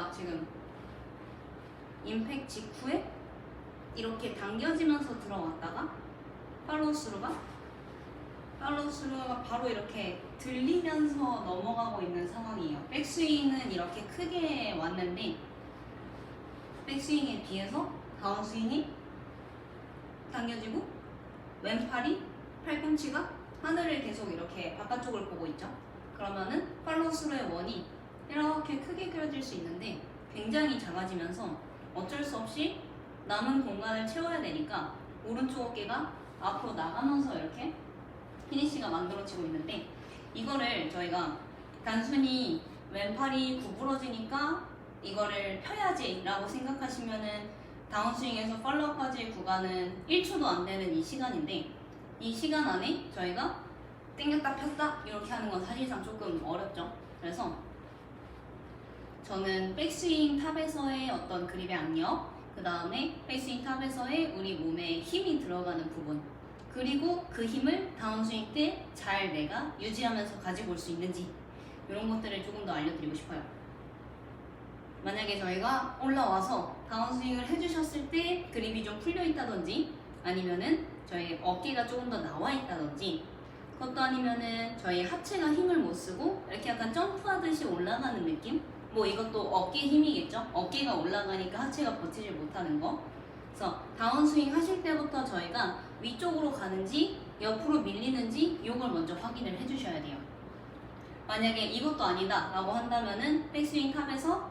저희가 지금 임팩 직후에 이렇게 당겨지면서 들어왔다가 팔로우 스루가 팔로우 스루가 바로 이렇게 들리면서 넘어가고 있는 상황이에요. 백스윙은 이렇게 크게 왔는데 백스윙에 비해서 다운스윙이 당겨지고 왼팔이 팔꿈치가 하늘을 계속 이렇게 바깥쪽을 보고 있죠. 그러면은 팔로우 스루의 원이 이렇게 크게 그려질 수 있는데 굉장히 작아지면서 어쩔 수 없이 남은 공간을 채워야 되니까 오른쪽 어깨가 앞으로 나가면서 이렇게 피니시가 만들어지고 있는데 이거를 저희가 단순히 왼팔이 구부러지니까 이거를 펴야지 라고 생각하시면은 다운스윙에서 팔로우까지의 구간은 1초도 안 되는 이 시간인데 이 시간 안에 저희가 당겼다 폈다 이렇게 하는 건 사실상 조금 어렵죠. 그래서 저는 백스윙 탑에서의 어떤 그립의 악력 그 다음에 백스윙 탑에서의 우리 몸에 힘이 들어가는 부분 그리고 그 힘을 다운스윙 때 잘 내가 유지하면서 가지고 올 수 있는지 이런 것들을 조금 더 알려드리고 싶어요. 만약에 저희가 올라와서 다운스윙을 해주셨을 때 그립이 좀 풀려 있다든지 아니면은 저희 어깨가 조금 더 나와 있다든지 그것도 아니면은 저희 하체가 힘을 못 쓰고 이렇게 약간 점프하듯이 올라가는 느낌? 뭐 이것도 어깨 힘이겠죠? 어깨가 올라가니까 하체가 버티질 못하는 거. 그래서 다운스윙 하실 때부터 저희가 위쪽으로 가는지 옆으로 밀리는지 이걸 먼저 확인을 해주셔야 돼요. 만약에 이것도 아니다 라고 한다면은 백스윙 탑에서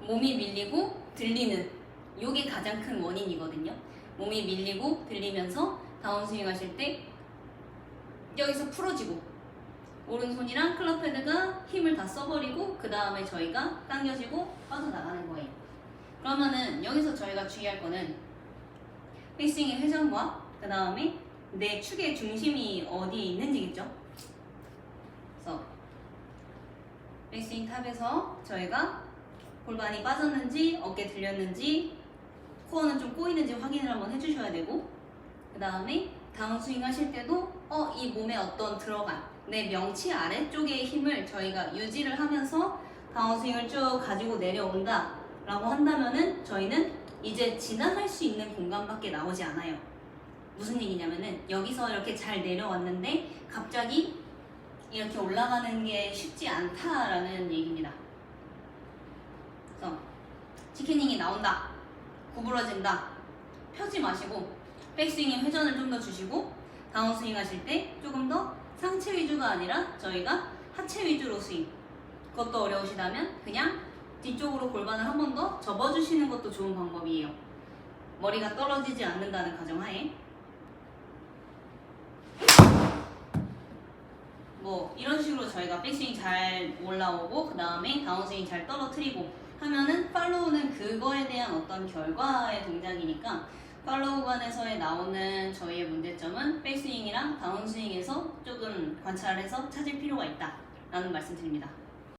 몸이 밀리고 들리는 이게 가장 큰 원인이거든요. 몸이 밀리고 들리면서 다운스윙 하실 때 여기서 풀어지고 오른손이랑 클럽 패드가 힘을 다 써버리고 그 다음에 저희가 당겨지고 빠져나가는 거예요. 그러면은 여기서 저희가 주의할 거는 페이싱의 회전과 그 다음에 내 축의 중심이 어디에 있는지겠죠? 그래서 페이싱 탑에서 저희가 골반이 빠졌는지 어깨 들렸는지 코어는 좀 꼬이는지 확인을 한번 해주셔야 되고 그 다음에 다운스윙 하실 때도 어 이 몸에 어떤 들어간 내 명치 아래쪽의 힘을 저희가 유지를 하면서 다운스윙을 쭉 가지고 내려온다 라고 한다면은 저희는 이제 지나갈 수 있는 공간밖에 나오지 않아요. 무슨 얘기냐면은 여기서 이렇게 잘 내려왔는데 갑자기 이렇게 올라가는 게 쉽지 않다라는 얘기입니다. 그래서 치킨닝이 나온다. 구부러진다. 펴지 마시고 백스윙에 회전을 좀 더 주시고 다운스윙 하실 때 조금 더 상체 위주가 아니라 저희가 하체 위주로 스윙. 그것도 어려우시다면 그냥 뒤쪽으로 골반을 한 번 더 접어주시는 것도 좋은 방법이에요. 머리가 떨어지지 않는다는 가정하에. 뭐 이런 식으로 저희가 백스윙 잘 올라오고 그 다음에 다운스윙 잘 떨어뜨리고 하면은 팔로우는 그거에 대한 어떤 결과의 동작이니까 팔로우 구간에서의 나오는 저희의 문제점은 백스윙이랑 다운스윙에서 조금 관찰해서 찾을 필요가 있다 라는 말씀 드립니다.